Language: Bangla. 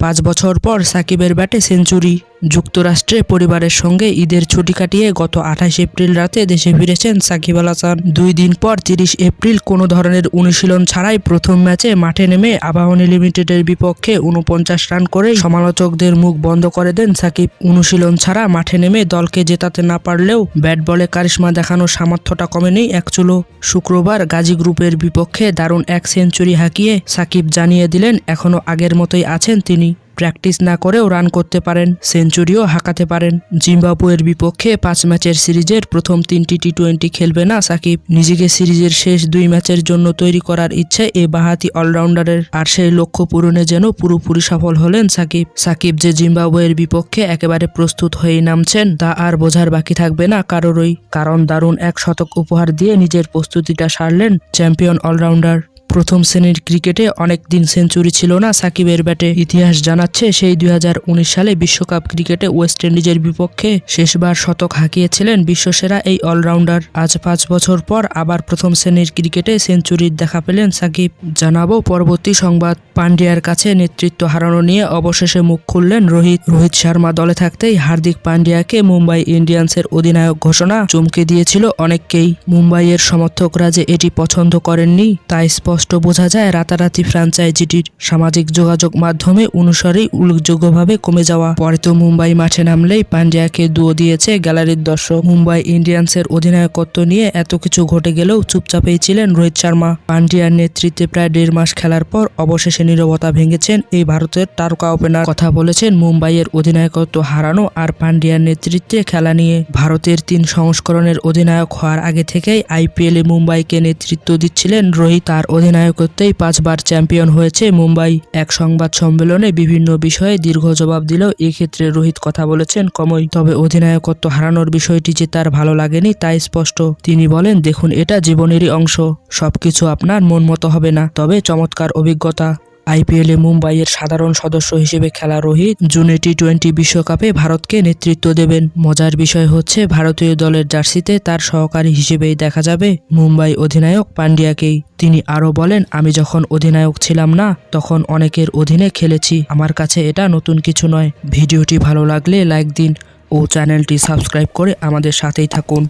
পাঁচ বছর পর সাকিবের ব্যাটে সেঞ্চুরি। যুক্তরাষ্ট্রে পরিবারের সঙ্গে ঈদের ছুটি কাটিয়ে গত আঠাশ এপ্রিল রাতে দেশে ফিরেছেন সাকিব আল হাসান। দুই দিন পর তিরিশ এপ্রিল কোনো ধরনের অনুশীলন ছাড়াই প্রথম ম্যাচে মাঠে নেমে আবাহনী লিমিটেডের বিপক্ষে উনপঞ্চাশ রান করে সমালোচকদের মুখ বন্ধ করে দেন সাকিব। অনুশীলন ছাড়া মাঠে নেমে দলকে জেতাতে না পারলেও ব্যাট বলে কারিশ্মা দেখানোর সামর্থ্যটা কমেনি এক চুলো। শুক্রবার গাজী গ্রুপের বিপক্ষে দারুণ এক সেঞ্চুরি হাঁকিয়ে সাকিব জানিয়ে দিলেন এখনও আগের মতোই আছেন তিনি। প্র্যাকটিস না করেও রান করতে পারেন, সেঞ্চুরিও হাঁকাতে পারেন। জিম্বাবুয়ের বিপক্ষে পাঁচ ম্যাচের সিরিজের প্রথম তিনটি টি টোয়েন্টি খেলবে না সাকিব। নিজেকে সিরিজের শেষ দুই ম্যাচের জন্য তৈরি করার ইচ্ছে এই বাহাতি অলরাউন্ডারের, আর সেই লক্ষ্য পূরণে যেন পুরোপুরি সফল হলেন সাকিব। সাকিব যে জিম্বাবুয়ের বিপক্ষে একেবারে প্রস্তুত হয়েই নামছেন, তা আর বোঝার বাকি থাকবে না কারোরই, কারণ দারুণ এক শতক উপহার দিয়ে নিজের প্রস্তুতিটা সারলেন চ্যাম্পিয়ন অলরাউন্ডার। প্রথম শ্রেণির ক্রিকেটে অনেক দিন সেঞ্চুরি ছিল না। সাকিবের ব্যাটে ইতিহাস জানাচ্ছে, সেই দু হাজার উনিশ সালে বিশ্বকাপ ক্রিকেটে ওয়েস্ট ইন্ডিজের বিপক্ষে শেষবার শতক হাঁকিয়েছিলেন বিশ্বসেরা এই অলরাউন্ডার। আজ পাঁচ বছর পর আবার প্রথম শ্রেণির ক্রিকেটে সেঞ্চুরির দেখা পেলেন সাকিব। জানাব, পরবর্তী সংবাদ। পান্ডিয়ার কাছে নেতৃত্ব হারানো নিয়ে অবশেষে মুখ খুললেন রোহিত। রোহিত শর্মা দলে থাকতেই হার্দিক পান্ডিয়াকে মুম্বাই ইন্ডিয়ান্সের অধিনায়ক ঘোষণা চমকে দিয়েছিল অনেককেই। মুম্বাইয়ের সমর্থকরা যে এটি পছন্দ করেননি, তাই স্পষ্ট বোঝা যায় রাতারাতি ফ্র্যাঞ্চাইজিটির সামাজিক যোগাযোগ মাধ্যমে অনুসারেই উল্লেখযোগ্যভাবে কমে যাওয়া। পরে তো মুম্বাই মাঠে নামলেই পান্ডিয়াকে দুয়ো দিয়েছে গ্যালারির দর্শক। মুম্বাই ইন্ডিয়ান্সের অধিনায়কত্ব নিয়ে এত কিছু ঘটে গেলেও চুপচাপেই ছিলেন রোহিত শর্মা। পান্ডিয়ার নেতৃত্বে প্রায় দেড় মাস খেলার পর অবশেষে নীরবতা ভেঙেছেন এই ভারতের তারকা ওপেনার কথা বলেছেন মুম্বাইয়ের অধিনায়কত্ব হারানো আর পান্ডিয়ার নেতৃত্বে খেলা নিয়ে। ভারতের তিন সংস্করণের অধিনায়ক হওয়ার আগে থেকেই আইপিএলে মুম্বাইকে নেতৃত্ব দিচ্ছিলেন রোহিত। তার অধিনায়কত্বেই পাঁচবার চ্যাম্পিয়ন হয়েছে মুম্বাই। এক সংবাদ সম্মেলনে বিভিন্ন বিষয়ে দীর্ঘ জবাব দিলেও এক্ষেত্রে রোহিত কথা বলেছেন কমই। তবে অধিনায়কত্ব হারানোর বিষয়টি যে তার ভালো লাগেনি তাই স্পষ্ট। তিনি বলেন, দেখুন, এটা জীবনেরই অংশ। সবকিছু আপনার মন মতো হবে না, তবে চমৎকার অভিজ্ঞতা। আইপিএলে মুম্বাইয়ের সাধারণ সদস্য হিসেবে খেলা রোহিত জুনে টি টোয়েন্টি বিশ্বকাপে ভারতকে নেতৃত্ব দেবেন। মজার বিষয় হচ্ছে ভারতীয় দলের জার্সিতে তার সহকারী হিসেবেই দেখা যাবে মুম্বাই অধিনায়ক পান্ডিয়াকেই তিনি আরও বলেন, আমি যখন অধিনায়ক ছিলাম না, তখন অনেকের অধীনে খেলেছি। আমার কাছে এটা নতুন কিছু নয়। ভিডিওটি ভালো লাগলে লাইক দিন ও চ্যানেলটি সাবস্ক্রাইব করে আমাদের সাথেই থাকুন।